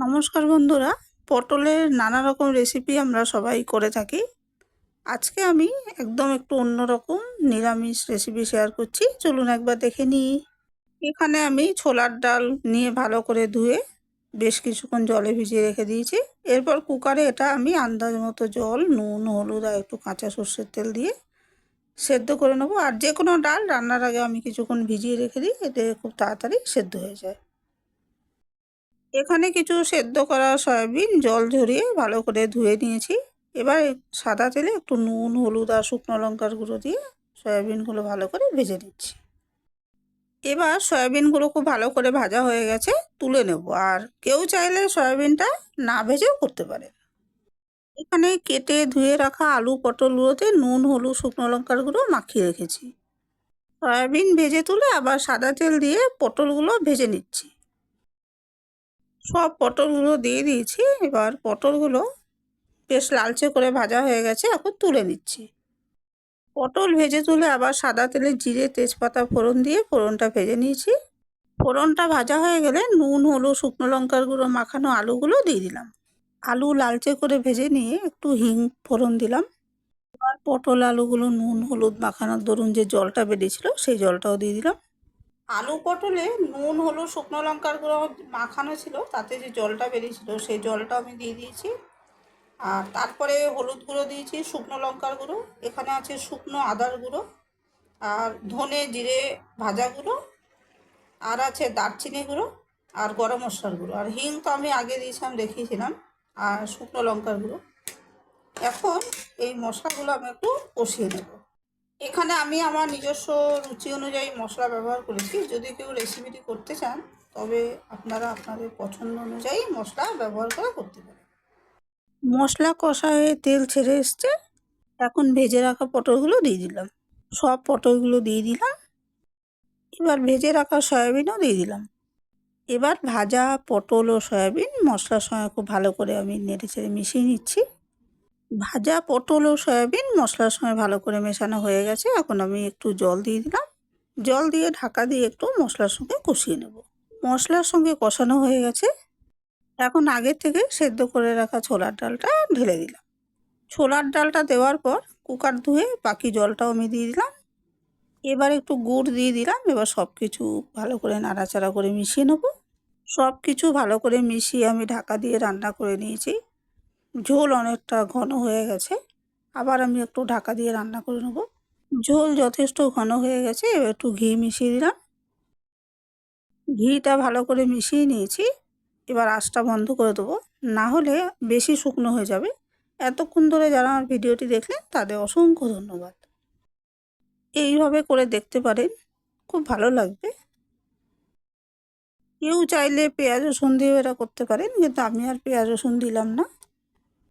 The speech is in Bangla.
নমস্কার বন্ধুরা, পটলের নানা রকম রেসিপি আমরা সবাই করে থাকি। আজকে আমি একদম একটু অন্যরকম নিরামিষ রেসিপি শেয়ার করছি। চলুন একবার দেখে নিই। এখানে আমি ছোলার ডাল নিয়ে ভালো করে ধুয়ে বেশ কিছুক্ষণ জলে ভিজিয়ে রেখে দিয়েছি। এরপর কুকারে এটা আমি আন্দাজ মতো জল, নুন, হলুদ আর একটু কাঁচা সর্ষের তেল দিয়ে সেদ্ধ করে নেব। আর যে কোনো ডাল রান্নার আগে আমি কিছুক্ষণ ভিজিয়ে রেখে দিই, এতে খুব তাড়াতাড়ি সেদ্ধ হয়ে যায়। এখানে কিছু সেদ্ধ করা সয়াবিন, জল ঝরিয়ে ভালো করে ধুয়ে নিয়েছি। এবার সাদা তেলে একটু নুন, হলুদ আর শুকনো লঙ্কার গুঁড়ো দিয়ে সয়াবিনগুলো ভালো করে ভেজে নিচ্ছি। এবার সয়াবিনগুলো খুব ভালো করে ভাজা হয়ে গেছে, তুলে নেব। আর কেউ চাইলে সয়াবিনটা না ভেজেও করতে পারে এখানে কেটে ধুয়ে রাখা আলু পটলগুলোতে নুন, হলুদ, শুকনো লঙ্কার গুঁড়ো মাখিয়ে রেখেছি। সয়াবিন ভেজে তুলে আবার সাদা তেল দিয়ে পটলগুলো ভেজে নিচ্ছি। সব পটলগুলো দিয়ে দিয়েছি। এবার পটলগুলো বেশ লালচে করে ভাজা হয়ে গেছে, এখন তুলে নিচ্ছি। পটল ভেজে তুলে আবার সাদা তেলে জিরে, তেজপাতা, ফোড়ন দিয়ে ফোড়নটা ভেজে নিয়েছি। ফোড়নটা ভাজা হয়ে গেলে নুন, হলুদ, শুকনো লঙ্কার গুঁড়ো, মাখানো আলুগুলো দিয়ে দিলাম। আলু লালচে করে ভেজে নিয়ে একটু হিং, ফোড়ন দিলাম। এবার পটল, আলুগুলো, নুন, হলুদ মাখানোর দরুন যে জলটা বেরিয়েছিল সেই জলটাও দিয়ে দিলাম। আলু পটলে নুন, হলুদ, শুকনো লঙ্কার গুঁড়ো মাখানো ছিল, তাতে যে জলটা বেরিয়েছিল সেই জলটা আমি দিয়ে দিয়েছি। আর তারপরে হলুদ গুঁড়ো দিয়েছি, শুকনো লঙ্কার গুঁড়ো, এখানে আছে শুকনো আদার গুঁড়ো, আর ধনে জিরে ভাজা গুঁড়ো, আর আছে দারচিনি গুঁড়ো, আর গরম মশলার গুঁড়ো। আর হিং তো আমি আগে দিয়েছিলাম, দেখিয়েছিলাম, আর শুকনো লঙ্কার গুঁড়ো। এখন এই মশলাগুলো আমি একটু কষিয়ে নেব। এখানে আমি আমার নিজস্ব রুচি অনুযায়ী মশলা ব্যবহার করেছি। যদি কেউ রেসিপিটি করতে চান, তবে আপনারা আপনাদের পছন্দ অনুযায়ী মশলা ব্যবহার করে করতে পারেন। মশলা কষা হয়ে তেল ছেড়ে এসছে। এখন ভেজে রাখা পটলগুলো দিয়ে দিলাম। সব পটলগুলো দিয়ে দিলাম। এবার ভেজে রাখা সয়াবিনও দিয়ে দিলাম। এবার ভাজা পটল ও সয়াবিন মশলার সঙ্গে খুব ভালো করে আমি নেড়ে চেড়ে মিশিয়ে নিচ্ছি। ভাজা, পটল ও সয়াবিন মশলার সঙ্গে ভালো করে মেশানো হয়ে গেছে। এখন আমি একটু জল দিয়ে দিলাম। জল দিয়ে ঢাকা দিয়ে একটু মশলার সঙ্গে কষিয়ে নেব। মশলার সঙ্গে কষানো হয়ে গেছে। এখন আগের থেকে সেদ্ধ করে রাখা ছোলার ডালটা ঢেলে দিলাম। ছোলার ডালটা দেওয়ার পর কুকার ধুয়ে বাকি জলটাও আমি দিয়ে দিলাম। এবার একটু গুড় দিয়ে দিলাম। এবার সব কিছু ভালো করে নাড়াচাড়া করে মিশিয়ে নেব। সব কিছু ভালো করে মিশিয়ে আমি ঢাকা দিয়ে রান্না করে নিয়েছি। ঝোল অনেকটা ঘন হয়ে গেছে। আবার আমি একটু ঢাকা দিয়ে রান্না করে নেব। ঝোল যথেষ্ট ঘন হয়ে গেছে, এবার একটু ঘি মিশিয়ে দিলাম। ঘিটা ভালো করে মিশিয়ে নিয়েছি। এবার আঁচটা বন্ধ করে দেবো। না হলে বেশি শুকনো হয়ে যাবে। এতক্ষণ ধরে যারা আমার ভিডিওটি দেখলেন, তাদের অসংখ্য ধন্যবাদ। এইভাবে করে দেখতে পারেন, খুব ভালো লাগবে। কেউ চাইলে পেঁয়াজ রসুন দিয়েও এটা করতে পারেন, কিন্তু আমি আর পেঁয়াজ রসুন দিলাম না।